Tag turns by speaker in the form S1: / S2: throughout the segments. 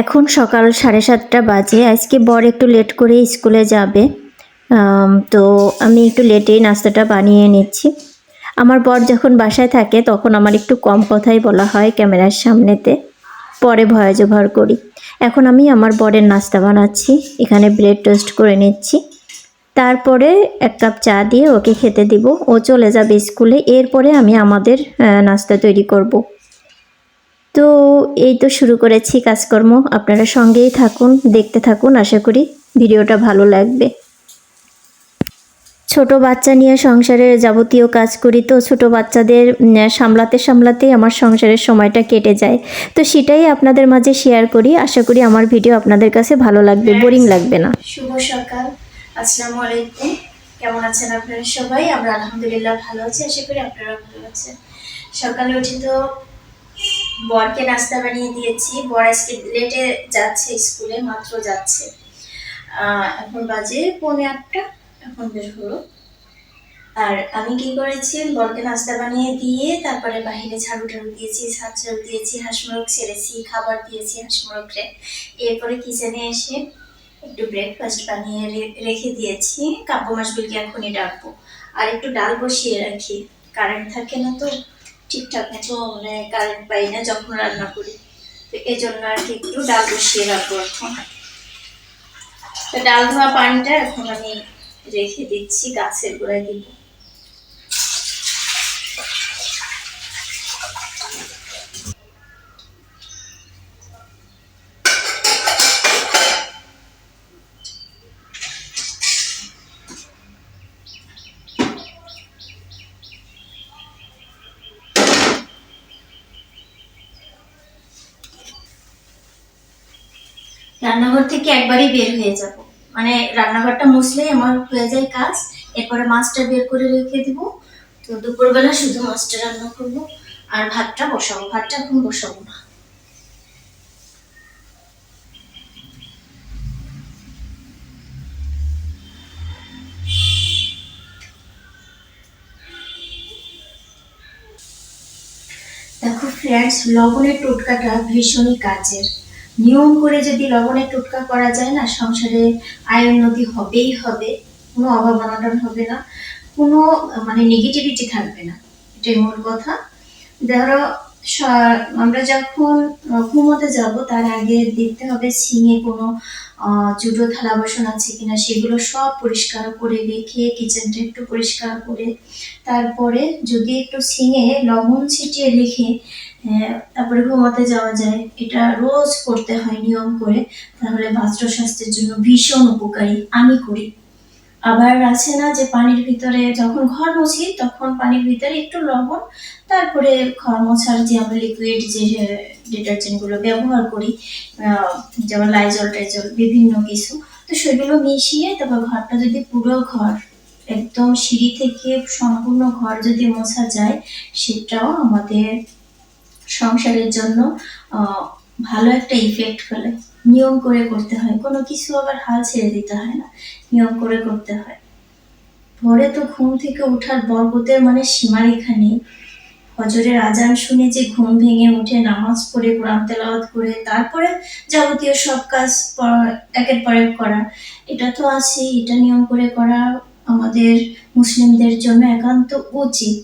S1: এখন সকাল সাড়ে সাতটা বাজে। আজকে বর একটু লেট করে স্কুলে যাবে। তো আমি একটু লেটেই নাস্তাটা বানিয়ে নিচ্ছি। আমার বর যখন বাসায় থাকে তখন আমার একটু কম কথাই বলা হয় ক্যামেরার সামনেতে। পরে ভয়েস ওভার করি। এখন আমি আমার বরের নাস্তা বানাচ্ছি। এখানে ব্রেড টোস্ট করে নিচ্ছি। তারপরে এক কাপ চা দিয়ে ওকে খেতে দিব। ও চলে যাবে স্কুলে এরপরে আমি আমাদের নাস্তা তৈরি করব। তো এই তো শুরু করেছি কাজকর্ম। আপনারা সঙ্গেই থাকুন দেখতে থাকুন আশা করি ভিডিওটা ভালো লাগবে। ছোট বাচ্চা নিয়ে সংসারের যাবতীয় কাজ করি তো ছোট বাচ্চাদের সামলাতে সামলাতেই আমার সংসারের সময়টা কেটে যায়। তো সেটাই আপনাদের মাঝে শেয়ার করি। আশা করি আমার ভিডিও আপনাদের কাছে ভালো লাগবে বোরিং লাগবে না।
S2: শুভ সকাল। আসসালামু আলাইকুম। কেমন আছেন আপনারা সবাই? আমরা আলহামদুলিল্লাহ ভালো আছি আশা করি আপনারা ভালো আছেন। সকালে উঠে তো বরকে নাস্তা বানিয়ে দিয়েছি। বর আজকে লেটে যাচ্ছে স্কুলে, মাত্র যাচ্ছে। এখন বাজে পৌনে আটটা, এখন বের হলো। আর আমি কি করেছি? বরকে নাস্তা বানিয়ে দিয়ে তারপরে বাইরে ঝাড়ু টাড়ু দিয়েছি ছাদ ঝাড়ু দিয়েছি, হাঁস মোরগ ছেড়েছি, খাবার দিয়েছি হাঁস এরপরে কিচেনে এসে একটু ব্রেকফাস্ট বানিয়ে রেখে দিয়েছি। কাব্য মাসবিলকে এখনই ডাকবো। আর একটু ডাল বসিয়ে রাখি। কারেন্ট থাকে না তো। ঠিকঠাক মতো মানে কারেন্ট পাই না যখন রান্না করি। তো এই জন্য আর কি একটু ডাল বসিয়ে রাখব এখন। তো ডাল ধোয়া পানিটা এখন আমি রেখে দিচ্ছি, গাছের গোড়ায় দিব। থেকে একবারই বের হয়ে যাব। মানে রান্নাঘরটা মুছলেই আমার হয়ে যায় কাজ, এরপরে মাছটা বের করে রেখে দিব। তো দুপুরবেলা শুধু মাছটা রান্না করব, আর ভাতটা বসাবো। ভাতটা এখন বসাবো না। দেখো ফ্রেন্ডস লবণের টোটকাটা ভীষণই কাজের। নিয়ম করে যদি লবণের টোটকা করা যায় না, সংসারে আয় উন্নতি হবেই হবে, কোনো অভাব অনটন হবে না, কোনো মানে নেগেটিভিটি থাকবে না। এটাই মূল কথা। ধরো আমরা যখন ঘুমোতে যাব, তার আগে দেখতে হবে সিঙে কোনো জুটো থালা বাসন আছে কিনা, সেগুলো সব পরিষ্কার করে রেখে কিচেনটা একটু পরিষ্কার করে, তারপরে যদি একটু সিঙে লবণ ছিটিয়ে রেখে তারপরে ঘুমাতে যাওয়া যায়। এটা রোজ করতে হয় নিয়ম করে। তাহলে বাস্ত্র স্বাস্থ্যের জন্য ভীষণ উপকারী, আমি করি। আবার আছে না যে পানির ভিতরে যখন ঘর মুছি, তখন পানির ভিতরে একটু লবণ, তারপরে ঘর মোছার যে আমরা লিকুইড যে ডিটারজেন্টগুলো ব্যবহার করি যেমন লাইজল টাইজল বিভিন্ন কিছু, তো সেগুলো মিশিয়ে তারপর ঘরটা যদি পুরো ঘর, একদম সিঁড়ি থেকে সম্পূর্ণ ঘর যদি মোছা যায়, সেটাও আমাদের সংসারের জন্য ভালো একটা ইফেক্ট ফেলে নিয়ম করে করতে হয়। কোনো কিছু আবার হাল ছেড়ে দিতে হয় না। নিয়ম করে করতে হয়। ভোরে তো ঘুম থেকে ওঠার বরকতের মানে সীমারেখা নেই। হজরের আজান শুনে যে ঘুম ভেঙে উঠে, নামাজ পড়ে, কোরআন তেলাওয়াত করে, তারপরে যাবতীয় সব কাজ একের পর এক করা। এটা তো আছে এটা নিয়ম করে করা আমাদের মুসলিমদের জন্য একান্ত উচিত।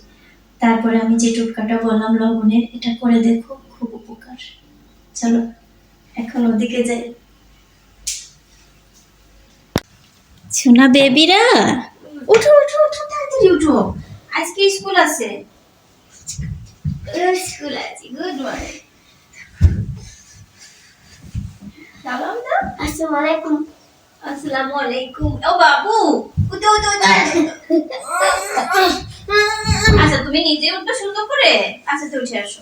S2: তারপরে আমি যে টুটকাটা বললাম লবণের এটা করে দেখো খুব উপকার। চলো এখন ওদিকে যাই। সোনা বেবিরা? উঠো উঠো উঠো তাড়াতাড়ি উঠো। আজকে স্কুল আছে। স্কুল আছে গুড মর্নিং সালাম দাও।
S3: আসসালামু আলাইকুম
S2: আসসালামু আলাইকুম। ও বাবু উঠো উঠো উঠো। আচ্ছা তুমি করে? আচ্ছা তো উঠে আসো।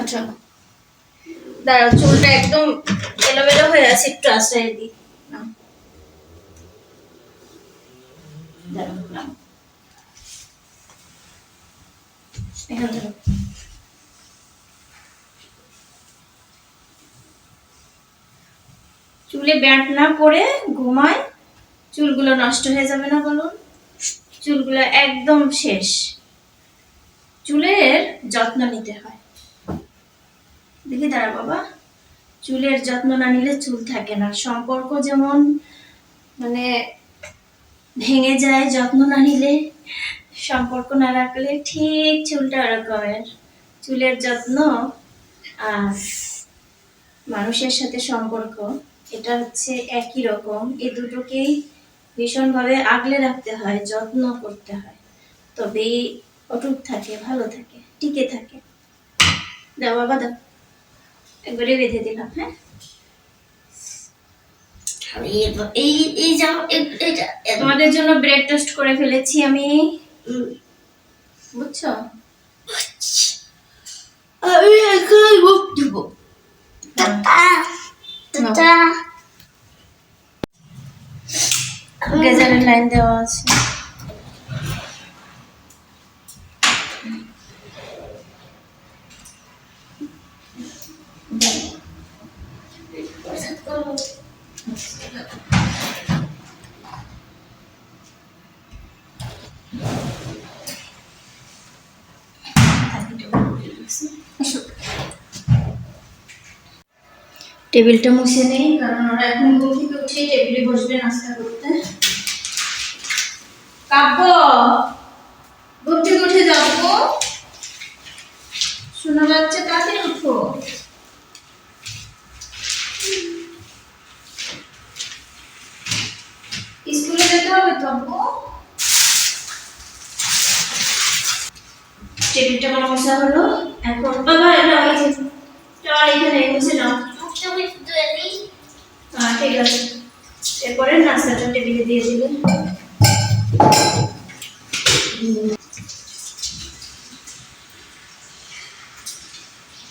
S2: আচ্ছা দাঁড়াও, চুলটা একদম এলোমেলো হয়ে আছে, একটু আশ্রয় দিই। চুলে ব্যাট না পরে ঘুমায় চুলগুলো নষ্ট হয়ে যাবে না বলুন? চুলগুলো একদম শেষ। চুলের যত্ন নিতে হয়। দেখি দাঁড়া বাবা। চুলের যত্ন না নিলে চুল থাকে না। সম্পর্ক যেমন মানে ভেঙে যায়, যত্ন না নিলে সম্পর্ক না রাখলে ঠিক চুলটা ওরকমের। চুলের যত্ন আর মানুষের সাথে সম্পর্ক, এটা হচ্ছে একই রকম। এ দুটোকেই ভীষণভাবে আগলে রাখতে হয় যত্ন করতে হয়। তবেই অটুট থাকে ভালো থাকে টিকে থাকে। দাও বাবা দাও। একবারে বেঁধে দিলাম হ্যাঁ?
S3: এই এই জামা এটা
S2: তোমাদের জন্য ব্রেড টোস্ট করে ফেলেছি আমি। বুঝছ?
S3: আমি মুখ দেবো। টাটা টাটা
S2: গেজারের লাইন দেওয়া আছে। টেবিলটা মুছে নেই, কারণ ওরা এখন উঠে টেবিলে বসবে নাস্তা করতে। কাব্য থেকে উঠে যাব শোনা যাচ্ছে তাড়াতাড়ি উঠো স্কুলে যেতে হবে তো আব্বু? টেবিলটা আমার মশা হলো। এখন বাবা এটা যে চল এখানে বসে নাও।
S3: দিই।
S2: হ্যাঁ ঠিক আছে। এরপরে নাস্তাটা টেবিলে দিয়ে দিবে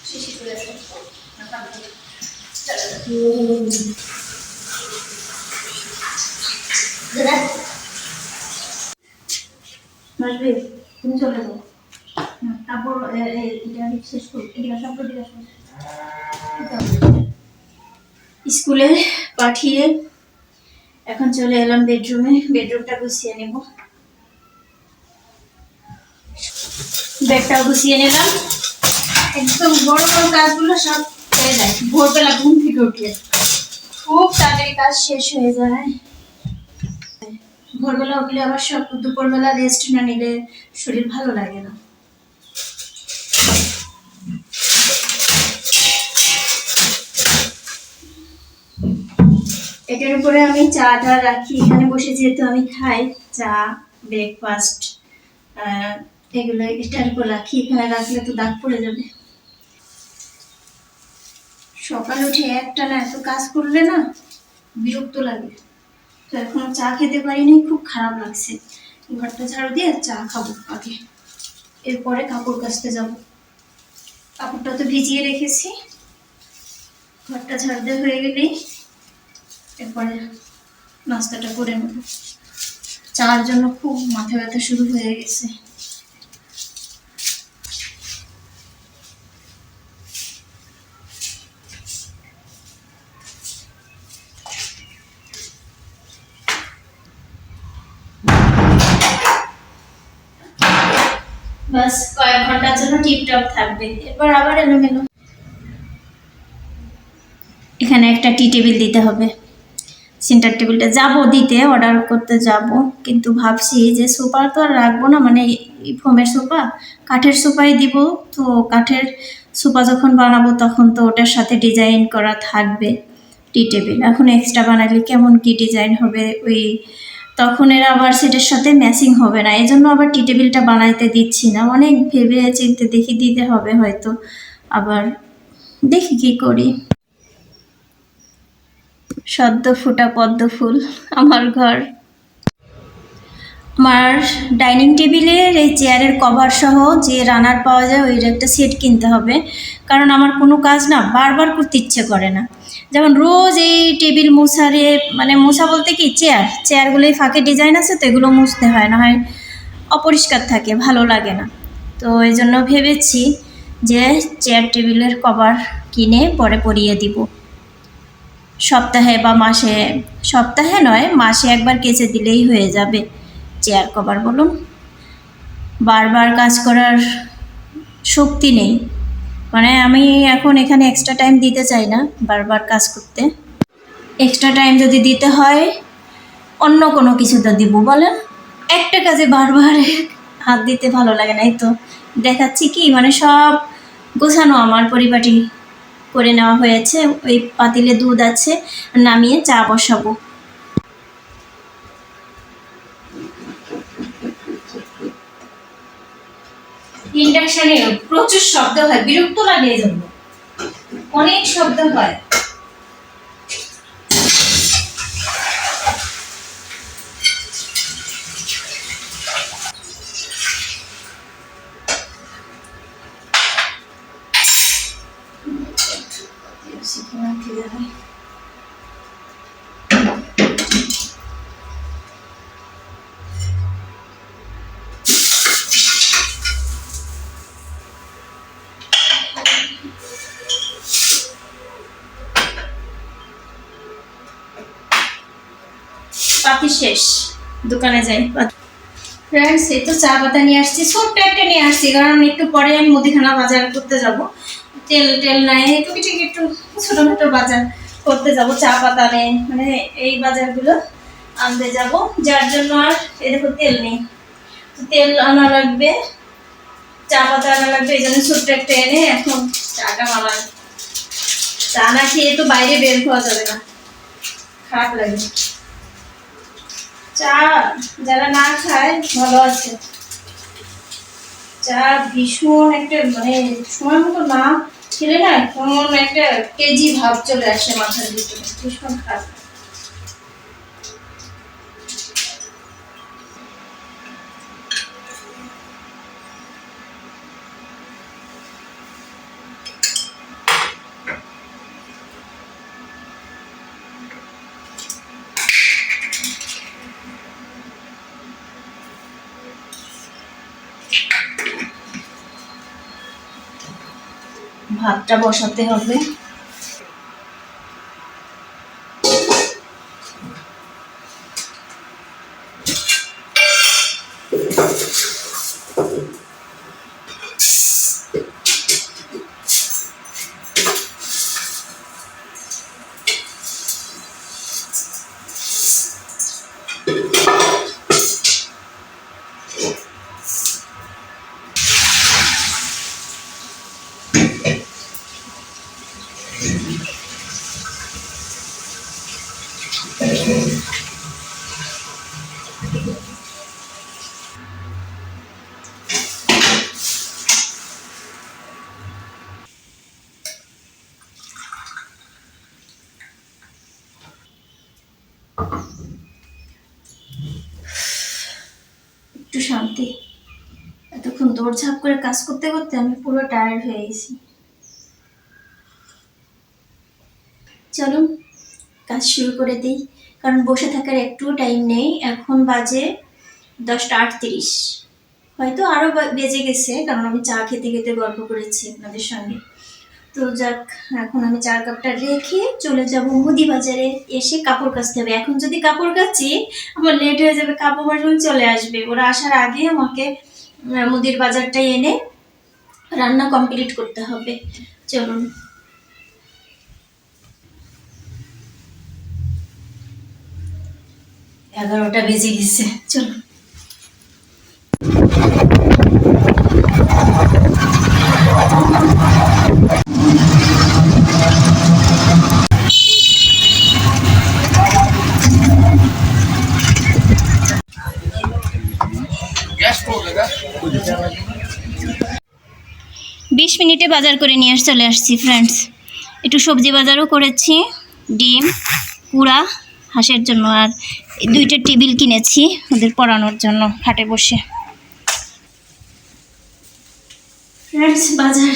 S2: শিশি তুলে রাখো।
S3: দাদা
S2: মাসবি তুমি চলে যাও হুম, তারপর এ- এ- এটা শেষ করো এদিকে আসো, এদিকে আসো। স্কুলে পাঠিয়ে এখন চলে এলাম বেডরুমে। বেডরুমটা গুছিয়ে নেব। বেডটাও গুছিয়ে নিলাম। একদম বড় বড় কাজগুলো সব হয়ে যায়। ভোরবেলা ঘুম থেকে উঠলে খুব তাড়াতাড়ি কাজ শেষ হয়ে যায়। ভোরবেলা উঠলে আবার সব দুপুরবেলা রেস্ট না নিলে শরীর ভালো লাগে না। এটার উপরে আমি চা টা রাখি। এখানে বসে যেহেতু আমি খাই, চা ব্রেকফাস্ট এগুলো এটার উপর রাখি। এখানে রাখলে তো দাগ পড়ে যাবে। সকালে উঠে একটা না এত কাজ করলে না বিরক্ত লাগে। তো এখনও চা খেতে পারিনি, খুব খারাপ লাগছে। ঘরটা ঝাড়ু দিয়ে চা খাব আগে। এরপরে কাপড় কাচতে যাব। কাপড়টা তো ভিজিয়ে রেখেছি। ঘরটা ঝাড়ু দেওয়া হয়ে গেলেই এরপরে নাস্তাটা করে নেব। চার জন্য খুব মাথা ব্যথা শুরু হয়ে গেছে। বাস, কয়েক ঘণ্টার জন্য টিপটপ থাকবে। এরপর আবার এলোমেলো। এখানে একটা টি টেবিল দিতে হবে। সেন্টার টেবিলটা যাব, দিতে অর্ডার করতে যাব। কিন্তু ভাবছি যে সোফা তো আর রাখব না মানে ফোমের সোফা কাঠের সোফাই দিব। তো কাঠের সোফা যখন বানাবো, তখন তো ওটার সাথে ডিজাইন করা থাকবে টি টেবিল এখন এক্সট্রা বানালে কেমন কি ডিজাইন হবে, ওই তখন এর আবার সেটার সাথে ম্যাচিং হবে না। এই জন্য আবার টি টেবিলটা বানাইতে দিচ্ছি না। অনেক ভেবে চিন্তে দেখি দিতে হবে হয়তো। আবার দেখি কি করি। সদ্য ফোটা পদ্ম ফুল আমার ঘর। আমার ডাইনিং টেবিলের এই চেয়ারের কভার সহ যে রানার পাওয়া যায়, ওই একটা সেট কিনতে হবে। কারণ আমার কোনো কাজ না, বারবার করতে ইচ্ছে করে না। যেমন রোজ এই টেবিল মোছারে মানে মোছা বলতে কি, চেয়ার। চেয়ারগুলোই ফাঁকে ডিজাইন আছে তো এগুলো মুছতে হয়, না হয় অপরিষ্কার থাকে, ভালো লাগে না। তো এই জন্য ভেবেছি যে চেয়ার টেবিলের কভার কিনে পরে পরিয়ে দিব। সপ্তাহে বা মাসে, সপ্তাহে নয়, মাসে একবার কেচে দিলেই হয়ে যাবে। চেয়ার কভার বলুন। বারবার কাজ করার শক্তি নেই। মানে আমি এখন এখানে এক্সট্রা টাইম দিতে চাই না বারবার কাজ করতে। এক্সট্রা টাইম যদি দিতে হয়, অন্য কোনো কিছুতে দিব বলেন। একটা কাজে বারবার হাত দিতে ভালো লাগে না এই তো। দেখাচ্ছি কি? মানে সব গোছানো আমার পরিপাটি। করে নেওয়া হয়েছে। ওই পাতিলে দুধ আছে, নামিয়ে চা বসাবো। ইন্ডাকশানে প্রচুর শব্দ হয়, বিরক্ত লাগে জন্য। অনেক শব্দ হয়। পাতি শেষ। দোকানে যাই। ফ্রেন্ডস এই তো চা পাতা নিয়ে আসছি। ছোট্ট একটা নিয়ে আসছি, কারণ একটু পরে আমি মুদিখানা বাজার করতে যাব। তেল টেল নাই টুকিটাকি একটু ছোটোখাটো বাজার করতে যাব চা পাতা নেই। মানে এই বাজারগুলো আনতে যাব, যার জন্য আর এই দেখো তেল নেই। তেল আনা লাগবে চা পাতা আনা লাগবে, এই জন্য ছোট্ট একটা এনে এখন চাটা বানাই। চা না খেয়ে তো বাইরে বের হওয়া যাবে না। খারাপ লাগে। চা, যারা না খায়, ভালো আছে। চা ভীষণ একটা মানে সময় মতো না খেলে না, কেমন একটা কেজি ভাব চলে আসে মাথার ভিতরে। ভীষণ খারাপ ভাতটা বসাতে হবে। একটু শান্তি। এতক্ষণ দৌড়ঝাঁপ করে কাজ করতে করতে আমি পুরো টায়ার্ড হয়ে গেছি। চলুন কাজ শুরু করে দিই। কারণ বসে থাকার একটু টাইম নেই। এখন বাজে দশটা আটত্রিশ। হয়তো আরও বেজে গেছে, কারণ আমি চা খেতে খেতে গল্প করেছি আপনাদের সঙ্গে। তো যাক এখন আমি চার কাপটা রেখে চলে যাব মুদি বাজারে এসে কাপড় কাচতে হবে। এখন যদি কাপড় কাচি আমার লেট হয়ে যাবে কাপড় বাসন চলে আসবে। ওরা আসার আগে আমাকে মুদির বাজারটা এনে রান্না কমপ্লিট করতে হবে। চলুন। এগারোটা বেজে গেছে। চলুন। বাজার করে নিয়ে চলে আসছি ফ্রেন্ডস একটু সবজি বাজারও করেছি, ডিম, কুড়া হাঁসের জন্য, আর দুইটা টেবিল কিনেছি ওদের পড়ানোর জন্য হাটে বসে। ফ্রেন্ডস বাজার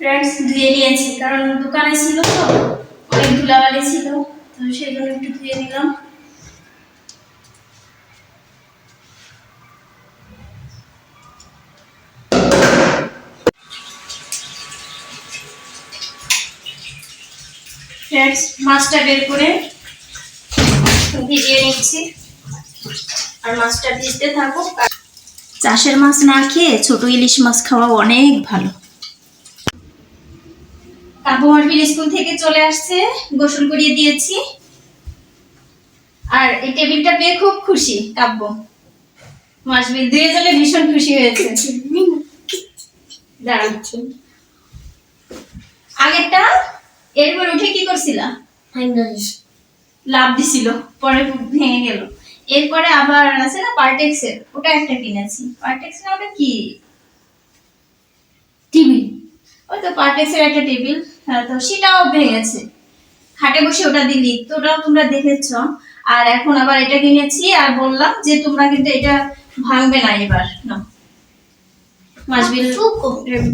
S2: ফ্রেন্ডস ধুয়ে নিয়েছি, কারণ দোকানে ছিল তো, অনেক ধুলাবালি ছিল, তো সেই জন্য একটু ধুয়ে নিলাম। মাছটা বের করে ভিজিয়ে নিচ্ছি। আর মাছটা ভিজতে থাকুক। চাষের মাছ না খেয়ে ছোট ইলিশ মাছ খাওয়া অনেক ভালো। কাব্য মারবিল স্কুল থেকে চলে আসছে গোসল করিয়ে দিয়েছি। আর এই টেবিলটা পেয়ে খুব খুশি কাব্য। মাসবিল দুজনে ভীষণ খুশি হয়েছে। দাঁড়াচ্ছি আগেরটা এরপর উঠে কি করছিলা? লাভ দিছিল পরে ভেঙে গেল। এরপরে আবার আছে না পার্টেক্সের ওটা একটা কিনেছি। পার্টেক্স না ওটা কি? টিভি। ওই তো পার্টেক্সের একটা টেবিল হ্যাঁ তো সেটাও ভেঙেছে। খাটে বসে ওটা দিলি তো ওটাও তোমরা দেখেছ। আর এখন আবার এটা কিনেছি আর বললাম যে তোমরা কিন্তু এটা ভাঙবে না এবার। না। মাসবিল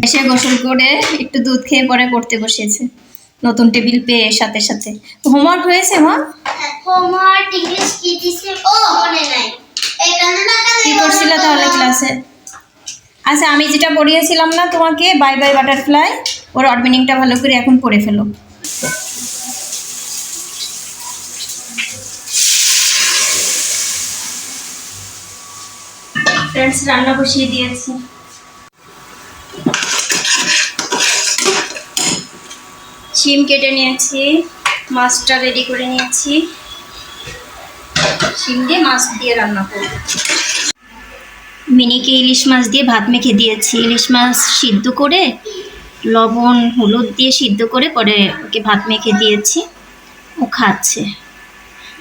S2: এসে গোসল করে একটু দুধ খেয়ে পরে পড়তে বসেছে। নতুন টেবিল পেয়ে সাথে সাথে। হোমওয়ার্ক হয়েছে মা?
S3: হোমওয়ার্ক ইংলিশ কি দিছে ও মনে নাই। এখানে না
S2: কি করছিলে তাহলে ক্লাসে? আচ্ছা আমি যেটা পড়িয়েছিলাম না তোমাকে বাই বাই বাটারফ্লাই ওর অড ভালো করে এখন পড়ে ফেলো। ফ্রেন্ডস রান্না বসিয়ে দিয়েছি। শিম কেটে নিয়েছি, মাছটা রেডি করে নিয়েছি। শিম দিয়ে মাছ দিয়ে রান্না করব। মিনিকে ইলিশ মাছ দিয়ে ভাত মেখে দিয়েছি। ইলিশ মাছ সিদ্ধ করে, লবণ, হলুদ দিয়ে সিদ্ধ করে পরে ওকে ভাত মেখে দিয়েছি। ও খাচ্ছে।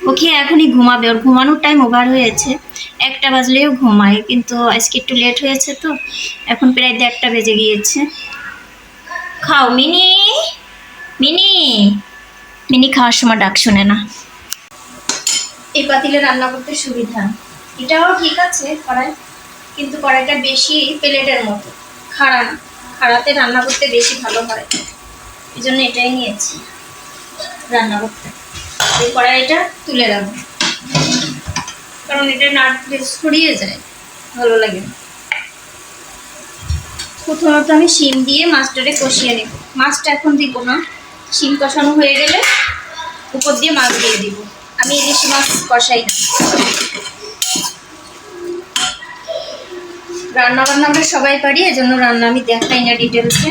S2: ও খেয়ে এখনই ঘুমাবে। ওর ঘুমানোর টাইম ওভার হয়েছে। একটা বাজলেও ঘুমায়, কিন্তু আজকে একটু লেট হয়েছে তো। এখন প্রায় দেড়টা বেজে গিয়েছে। খাও, মিনি! মিনি! মিনি খাওয়ার সময় ডাক শোনে না। এই পাতিলে রান্না করতে সুবিধা। এটাও ঠিক আছে, কড়াই কিন্তু কড়াইটা বেশি প্লেটের মতো। খাড়া না। খাড়াতে রান্না করতে বেশি ভালো হয়। এই জন্য এটাই নিয়েছি রান্না করতে। এই কড়াইটা তুলে রাখব। কারণ এটা নাট ছড়িয়ে যায়। ভালো লাগে। প্রথমত আমি শিম দিয়ে মাছটারে কষিয়ে নেব। মাছটা এখন দিব না। শিম কষানো হয়ে গেলে উপর দিয়ে মাছ দিয়ে দিব। আমি ইলিশ মাছ কষাই না। রান্না বান্না আমরা সবাই পারি এজন্য রান্না আমি দেখাই না ডিটেলসে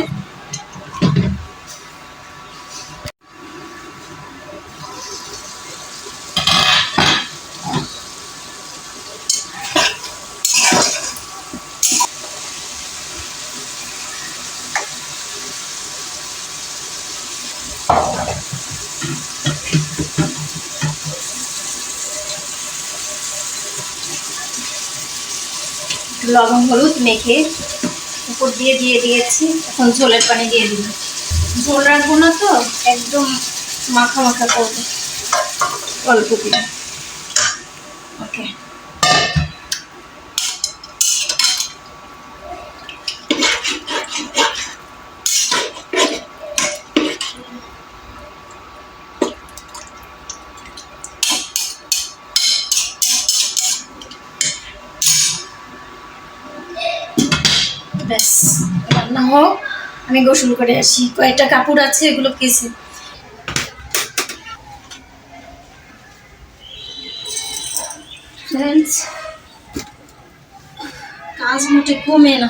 S2: লবণ, হলুদ মেখে উপর দিয়ে দিয়ে দিয়েছি। এখন ঝোলের পানি দিয়ে দিল ঝোল রাখব না তো, একদম মাখা মাখা করব। অল্প দিয়ে ব্যাস রান্না হোক আমি গোসল করে আসি। কয়েকটা কাপড় আছে এগুলো Friends, কাজ মোটে কমে না।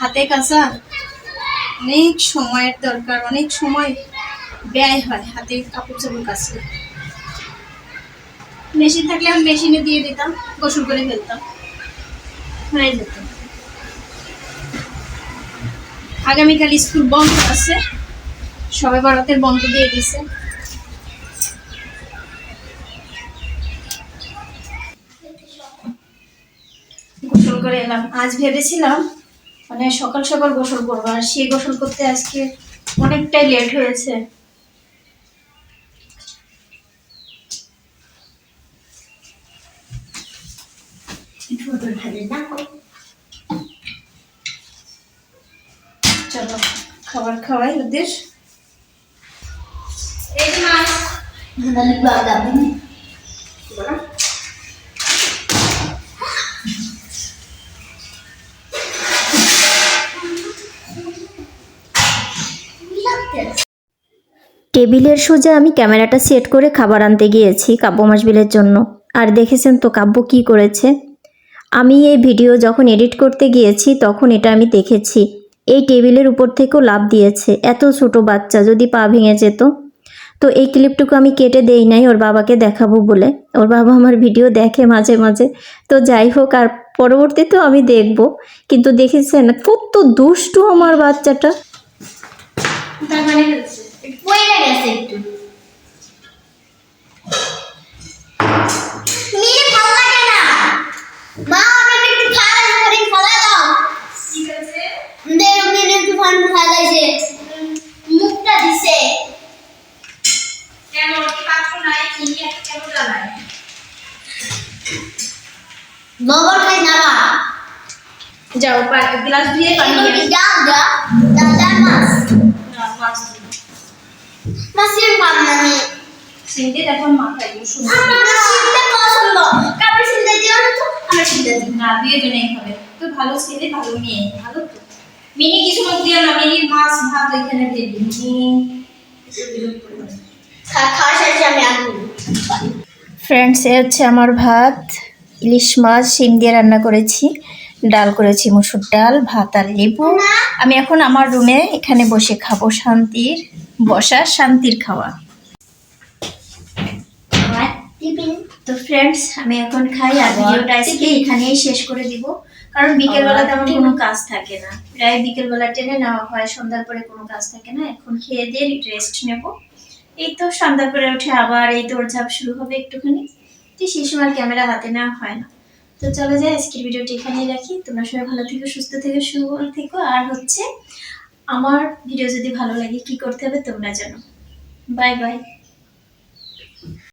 S2: হাতে কাঁচা অনেক সময়ের দরকার অনেক সময় ব্যয় হয় হাতে কাপড় চাপড় কাচলে মেশিন থাকলে আমি মেশিনে দিয়ে দিতাম গোসল করে ফেলতাম। হয়ে যেত। আগামীকাল স্কুল বন্ধ আছে। সবে বরাতের বন্ধ দিয়ে দিছে গোসল করে এলাম। আজ ভেবেছিলাম মানে সকাল সকাল গোসল করব, আর সেই গোসল করতে আজকে অনেকটাই লেট হয়েছে চলো খাবার টেবিলের সোজা আমি ক্যামেরাটা সেট করে খাবার আনতে গিয়েছি কাব্য মাসবিলের জন্য। আর দেখেছেন তো কাব্য কি করেছে? আমি এই ভিডিও যখন এডিট করতে গিয়েছি তখন এটা আমি দেখেছি। এই টেবিলের উপর থেকেও লাভ দিয়েছে। এত ছোট বাচ্চা, যদি পা ভেঙে যেত। তো এই ক্লিপটুকু আমি কেটে দেই নাই, ওর বাবাকে দেখাবো বলে। ওর বাবা আমার ভিডিও দেখে মাঝে মাঝে। তো যাই হোক, আর পরবর্তীতেও আমি দেখব। কিন্তু দেখেছেন, কত দুষ্টু আমার বাচ্চাটা।
S4: মানে
S3: মা আমাকে একটু ফালা করে ফালা দাও
S4: ঠিক আছে
S3: দেখ মেয়ে একটু ফান ফালাইছে মুখটা দিছে
S4: কেন কি পাত্র নাই চিনি একটা কেন জ্বালায়
S3: লবণ খাই না বা
S4: যাও গ্লাস দিয়ে পানি নিয়ে
S3: তুমি যাও যা। যা যা মাছ
S4: না মাছ।
S3: মাছের পাম না নি
S4: সিন্ধি এখন মাথায় দিও সুন্দর
S3: আমার সিদ্ধা পছন্দ। কাপড় সিদ্ধা দিও না তো আমার দিও।
S4: না দিয়ে জন্যই হবে তো ভালো ছেলে ভালো মেয়ে ভালো তো। মিনি কিছু মত দিও না মিনির মাছ ভাত এখানে দিয়ে দিই। মিনি
S3: খাওয়া শেষে আমি আগুন
S2: ফ্রেন্ডস এ হচ্ছে আমার ভাত। ইলিশ মাছ শিম দিয়ে রান্না করেছি। ডাল করেছি মুসুর ডাল ভাত আর লেবু। আমি এখন আমার রুমে এখানে বসে খাব শান্তির বসা শান্তির খাওয়া। তো ফ্রেন্ডস আমি এখন খাই আর ভিডিওটা আজকে এখানেই শেষ করে দিব। কারণ বিকেলবেলা তেমন কোনো কাজ থাকে না। প্রায় বিকেলবেলা টেনে নেওয়া হয় সন্ধ্যার পরে কোনো কাজ থাকে না। এখন খেয়ে দিয়ে রেস্ট নেব। এই তো সন্ধ্যার পরে উঠে আবার এই দৌড়ঝাঁপ শুরু হবে একটুখানি। তো সেই সময় ক্যামেরা হাতে নেওয়া হয় না। তো চলো যাই, আজকের ভিডিওটি এখানেই রাখি। তোমরা সবাই ভালো থেকো, সুস্থ থেকো সুবল থেকো। আর হচ্ছে, আমার ভিডিও যদি ভালো লাগে, কি করতে হবে তোমরা জানো। Bye bye.